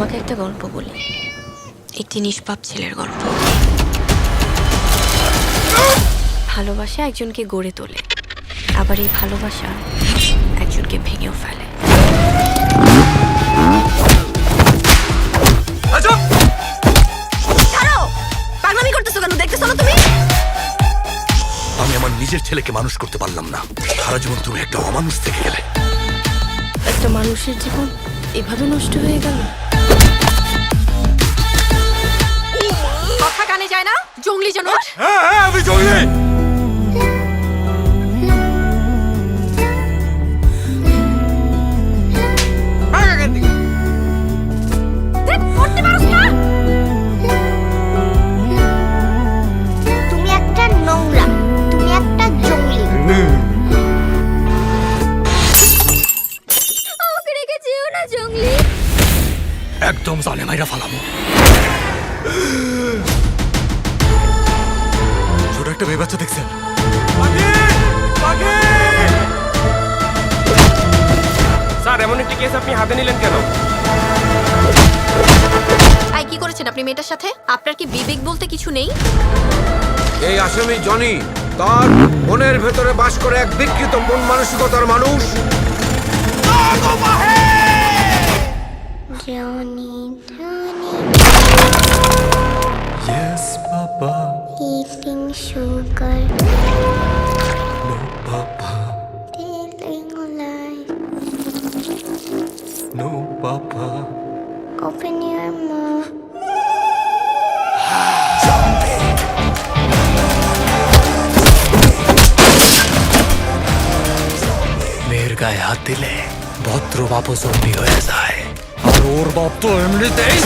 তোমাকে একটা গল্প বলি। একটি নিষ্পাপ ছেলের গল্প। ভালোবাসা একজনকে গড়ে তোলে। আবার এই ভালোবাসা একজনকে ভেঙেও ফেলে। ছাড়ো! পাগলামি করতেছো কেন? দেখতেছো তুমি? আমি আমার নিজের ছেলেকে মানুষ করতে পারলাম না। সারা জীবন তুমি একটা অমানুষ থেকে গেলে। একটা মানুষের জীবন এভাবে নষ্ট হয়ে গেল? জঙ্গলি জানোয়ার হ্যাঁ হ্যাঁ আমি জঙ্গলি। দেখ, করতে পারোস না। একটা মেয়ে বাচ্চা দেখছেন? স্যার এমন একটি কেস আপনি হাতে নিলেন কেন? আই কি করেছেন আপনি মেয়েটার সাথে? আপনার কি বিবেক বলতে কিছু নেই? এই আসামি জনি তার মনের ভেতরে বাস করে এক বিকৃত মন মানসিকতার মানুষ। Johnny Johnny. Yes baba. Eating sugar no baba telling life no baba open your mouth মেয়ের গায়ে হাত দিলে ভদ্র বাপও জম্বি হয়ে যায় আর ওর বাপ তো এমনিতেই।